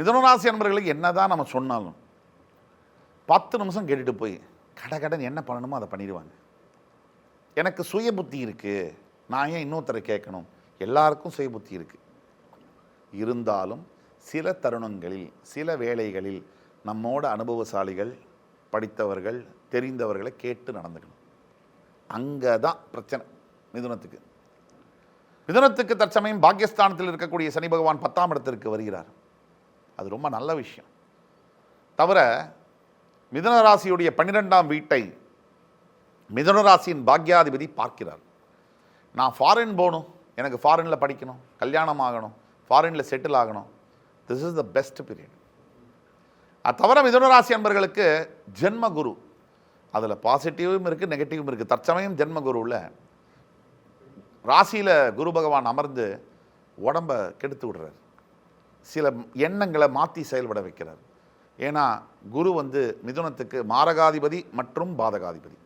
மிதனராசி அன்பர்களுக்கு என்னதான் நம்ம சொன்னாலும் பத்து நிமிஷம் கேட்டுட்டு போய் கட கடன் என்ன பண்ணணுமோ அதை பண்ணிடுவாங்க. எனக்கு சுய புத்தி இருக்குது நான் ஏன் இன்னொருத்தரை கேட்கணும்? எல்லாருக்கும் சுய புத்தி இருக்குது இருந்தாலும் சில தருணங்களில் சில வேளைகளில் நம்மோட அனுபவசாலிகள் படித்தவர்கள் தெரிந்தவர்களை கேட்டு நடந்துக்கணும். அங்கே தான் பிரச்சனை மிதுனத்துக்கு. மிதுனத்துக்கு தற்சமயம் பாக்கியஸ்தானத்தில் இருக்கக்கூடிய சனி பகவான் பத்தாம் இடத்திற்கு வருகிறார். அது ரொம்ப நல்ல விஷயம். தவிர மிதனராசியுடைய பன்னிரெண்டாம் வீட்டை மிதனராசியின் பாக்யாதிபதி பார்க்கிறார். நான் ஃபாரின் போகணும். எனக்கு ஃபாரினில் படிக்கணும். கல்யாணம் ஆகணும். ஃபாரினில் செட்டில் ஆகணும். This is the best period அது தவிர மிதுன ராசி அன்பர்களுக்கு ஜென்ம குரு அதில் பாசிட்டிவும் இருக்குது நெகட்டிவும் இருக்குது தற்சமயம் ஜென்ம குருவில் ராசியில் குரு பகவான் அமர்ந்து உடம்பை கெடுத்து விடுறாரு. சில எண்ணங்களை மாற்றி செயல்பட வைக்கிறார். ஏன்னா குரு வந்து மிதுனத்துக்கு மாரகாதிபதி மற்றும் பாதகாதிபதி.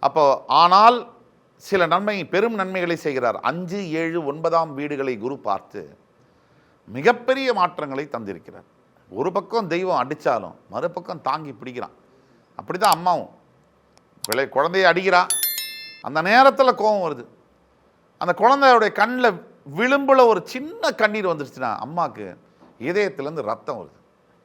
அப்போ ஆனால் சில நன்மை பெரும் நன்மைகளை செய்கிறார். அஞ்சு ஏழு ஒன்பதாம் வீடுகளை குரு பார்த்து மிகப்பெரிய மாற்றங்களை தந்திருக்கிறார். ஒரு பக்கம் தெய்வம் அடித்தாலும் மறுபக்கம் தாங்கி பிடிக்கிறான். அப்படி தான் அம்மாவும். பிள்ளை குழந்தைய அடிக்கிறா. அந்த நேரத்தில் கோபம் வருது. அந்த குழந்தையோடைய கண்ணில் விளிம்பில் ஒரு சின்ன கண்ணீர் வந்துருச்சுன்னா அம்மாவுக்கு இதயத்துலேருந்து ரத்தம் வருது.